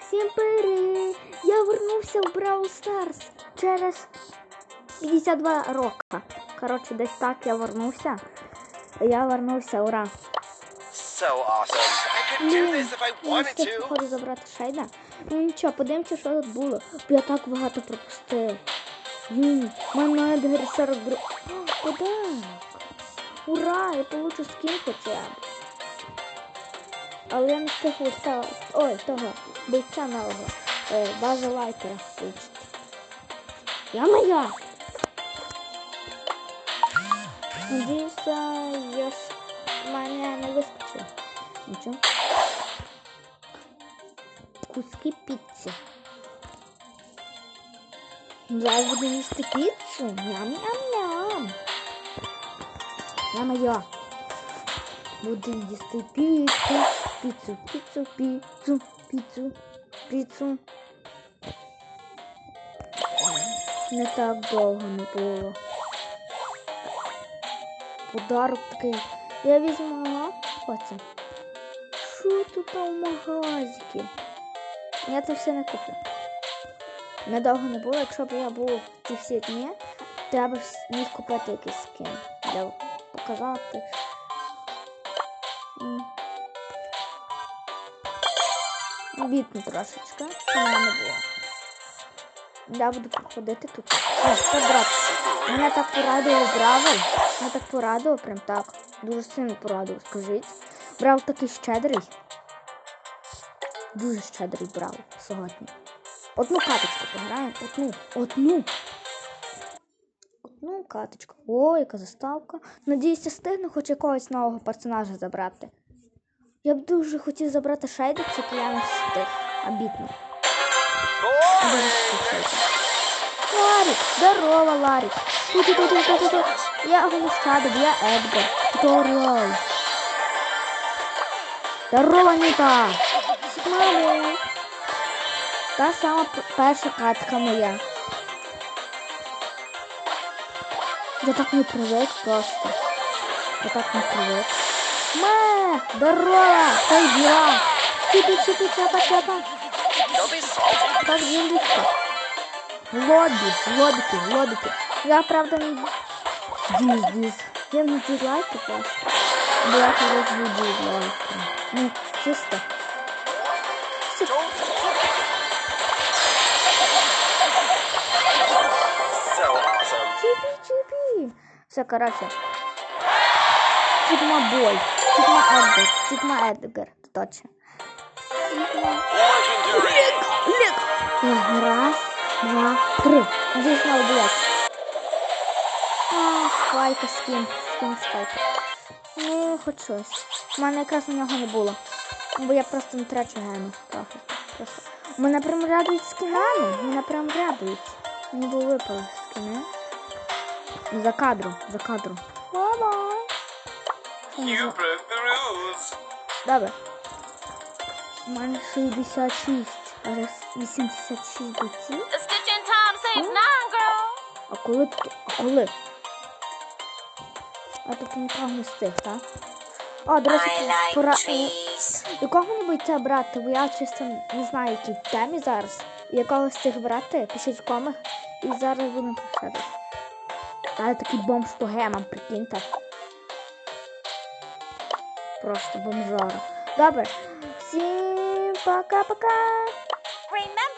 Всім привіт! Я вернувся в Бравл Старс через 52 роки. Коротше, десь так я вернувся. Я вернувся, ура! So awesome. I could do this if I wanted to. забрати шейда. Ну нічого, подивимося, що тут було. Я так багато пропустив. Мене Едгар 42. Куди? Ура! Я получу скін хоча б. Але я не встиг листа. Ой, того, бойця нового. Е, база лайкера включити. Я моя! Надіюся, я ж мене не вистачить. Нічого. Куски піци. Я буду їсти піцу. Ням-ням-ням. Я моя. Буду їсти піцу, піцу, піцу, піцу, піцу, піцу. Не так довго не було. Подарок такий. Я візьму оце. Що тут у магазикі? Я це все не куплю. Недовго не було, якщо б я був ці всі дні, я б міг купити якийсь скин. Де показати. М. Бідно трошечки, що мене не було. Я буду проходити тут. О, це брат. Мене так порадував Бравл. Мене так порадував, прям так. Дуже сильно порадував, скажіть. Брав такий щедрий. Дуже щедрий брав сьогодні. Одну каточку пограємо. Одну. Одну. Одну каточку. О, яка заставка. Надіюся, стигну хоч якогось нового персонажа забрати. Я б дуже хотів забрати шейдик, тільки я не встиг. Обідно. Ларік! Здорово, Ларік! Ту-ту-ту-ту-ту-ту. Я Гонустадов, я Едгар. Здорово! Здорово! Мамо! Та сама перша катка моя. Я так не привик просто. Я так не привик. Ме! Здорово! Как дела? Чипи, чипи, чапа, чапа. Don't be salty. Как ділишка? В лобі, в лобіки, в лобіки. Я, правда, не... Діз, діз. Я не дізлайки просто. Бо я колись був дізлайки. Ну, чисто. So Все, коротше. Сігма бой. Сігма Едгар. Сігма Едгар. Точно. Сігма. Legendary. Раз, два, три. Здесь надо блядь. А, спайка, скін. Скін спайка. Ну, хоч щось. У мене якраз на нього не було. Бо я просто не трачу геми. Трохи. Просто. Мене прям радують скінами. Мене прям радують. Мені було випали скіни. За кадром, за кадром. Мама. You broke the rules. Добре. У мене 66, а зараз 86 бойців. The stitching time saves nine, girl. А коли тут? А коли? А тут нікого не встиг, так? А, до речі, пора якого-небудь це брати, бо я чисто не знаю, які в темі зараз. І якого з цих брати, пишіть в комах. І зараз будемо Ale taki bombspohe ja mam przypięte. Prosto bombżora. Dobra. Sim, paka, paka. Remember.